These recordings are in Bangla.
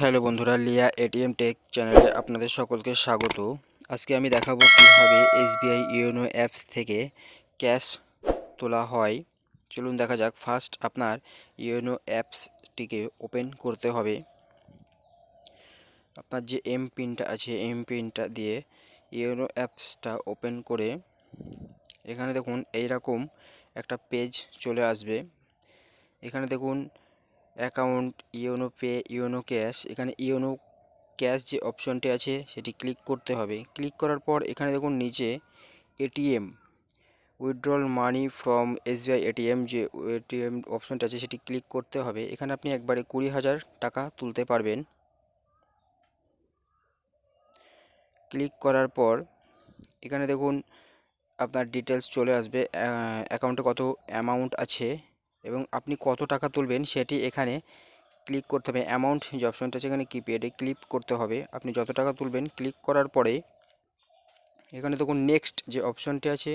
হ্যালো বন্ধুরা, লিয়া এটিএম টেক চ্যানেলে আপনাদের সকলকে স্বাগত। আজকে আমি দেখাবো কীভাবে এসবিআই ইওনো অ্যাপস থেকে ক্যাশ তোলা হয়। চলুন দেখা যাক, ফার্স্ট আপনার ইওনো অ্যাপসটিকে ওপেন করতে হবে। আপনার যে এম পিনটা আছে, এম পিনটা দিয়ে ইওনো অ্যাপসটা ওপেন করে এখানে দেখুন, এইরকম একটা পেজ চলে আসবে। এখানে দেখুন account, YONO pay, YONO cash. এখানে ইওনো ক্যাশ যে অপশনটি আছে, সেটি ক্লিক করতে হবে। ক্লিক করার পর এখানে দেখুন নিচে ATM. Withdrawal money from SBI ATM যে এটিএম অপশনটা আছে, সেটি ক্লিক করতে হবে। এখানে আপনি একবারে কুড়ি হাজার টাকা তুলতে পারবেন। ক্লিক করার পর এখানে দেখুন আপনার ডিটেলস চলে আসবে। অ্যাকাউন্টে কত অ্যামাউন্ট আছে। এবং আপনি কত টাকা তুলবেন সেটি এখানে ক্লিক করতে হবে। অ্যামাউন্ট যে অপশনটা আছে এখানে কিপ্যাডে ক্লিক করতে হবে। আপনি যত টাকা তুলবেন ক্লিক করার পরে এখানে দেখুন নেক্সট যে অপশনটি আছে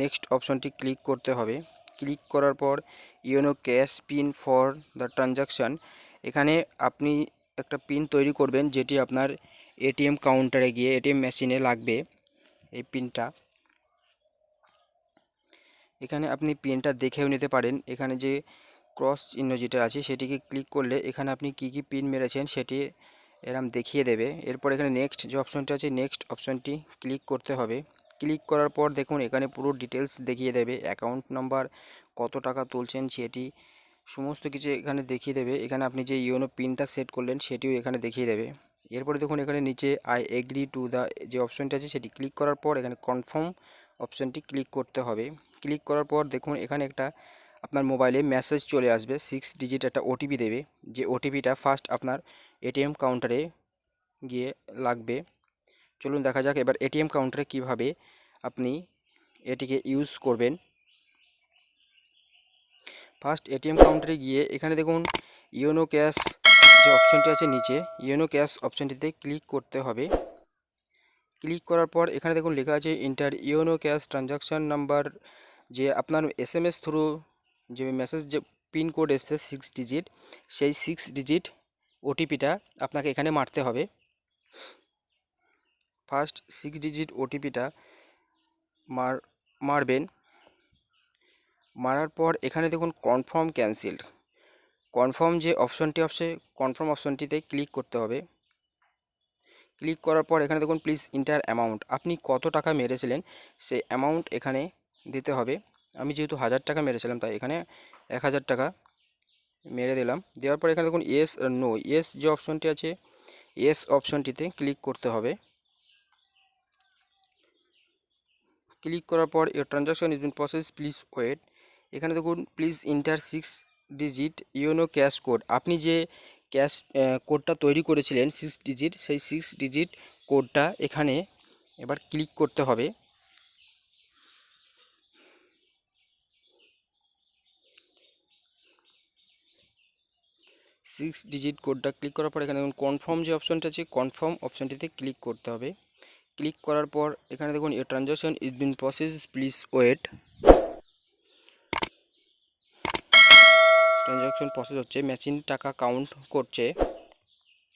নেক্সট অপশনটি ক্লিক করতে হবে। ক্লিক করার পর YONO cash pin for the transaction. এখানে আপনি একটা পিন তৈরি করবেন যেটি আপনার এটিএম কাউন্টারে গিয়ে এটিএম মেশিনে লাগবে এই পিনটা। এখানে আপনি পেনটা দেখেও নিতে পারেন। এখানে যে ক্রস চিহ্ন যেটা আছে, সেটিকে ক্লিক করলে এখানে আপনি কি কি পিন মেরেছেন সেটি এরম দেখিয়ে দেবে। এরপর এখানে নেক্সট যে অপশনটি আছে নেক্সট অপশনটি ক্লিক করতে হবে। ক্লিক করার পর দেখুন, এখানে পুরো ডিটেলস দেখিয়ে দেবে। অ্যাকাউন্ট নাম্বার কত টাকা তুলছেন সেটি, সমস্ত কিছু এখানে দেখিয়ে দেবে। এখানে আপনি যে ইউনো পিনটা সেট করলেন, সেটিও এখানে দেখিয়ে দেবে। এরপরে দেখুন, এখানে নিচে আই এগ্রি টু দ্য যে অপশনটি আছে, সেটি ক্লিক করার পর এখানে কনফার্ম অপশনটি ক্লিক করতে হবে। ক্লিক করার পর দেখুন এখানে একটা আপনার মোবাইলে মেসেজ চলে আসবে সিক্স ডিজিট একটা ওটিপি দেবে। যে ওটিপিটা ফার্স্ট আপনার এটিএম কাউন্টারে গিয়ে লাগবে। চলুন দেখা যাক এবার এটিএম কাউন্টারে কীভাবে আপনি এটিকে ইউজ করবেন। ফার্স্ট এটিএম কাউন্টারে গিয়ে এখানে দেখুন ইওনো ক্যাশ যে অপশনটি আছে নিচে, ইওনো ক্যাশ অপশনটিতে ক্লিক করতে হবে। ক্লিক করার পর এখানে দেখুন লেখা আছে enter YONO cash transaction number যে আপনার এস এম এস থ্রু যে মেসেজ যে পিন কোড এসছে সিক্স ডিজিট সেই সিক্স ডিজিট ওটিপিটা আপনাকে এখানে মারতে হবে। ফার্স্ট সিক্স ডিজিট ওটিপিটা মার, মারবেন। মারার পর এখানে দেখুন কনফার্ম ক্যান্সেলড কনফার্ম যে অপশনটি আছে কনফার্ম অপশনটিতে ক্লিক করতে হবে। ক্লিক করার পর এখানে দেখুন প্লিজ ইন্টার অ্যামাউন্ট আপনি কত টাকা মেরেছিলেন, সেই অ্যামাউন্ট এখানে দিতে হবে। আমি যেহেতু হাজার টাকা মেরেছিলাম, তাই এখানে এক হাজার টাকা মেরে দিলাম। দেওয়ার পর এখানে দেখুন এস নো এস যে অপশনটি আছে এস অপশনটিতে ক্লিক করতে হবে। ক্লিক করার পর your transaction is been process please wait এখানে দেখুন please enter six digit YONO cash code আপনি যে ক্যাশ কোডটা তৈরি করেছিলেন সিক্স ডিজিট সেই সিক্স ডিজিট কোডটা এখানে এবার ক্লিক করতে হবে। সিক্স ডিজিট কোডটা ক্লিক করার পর এখানে দেখুন কনফার্ম যে অপশনটা আছে কনফার্ম অপশনটিতে ক্লিক করতে হবে। ক্লিক করার পর এখানে দেখুন a transaction is been process please wait transaction process হচ্ছে মেশিন টাকা কাউন্ট করছে।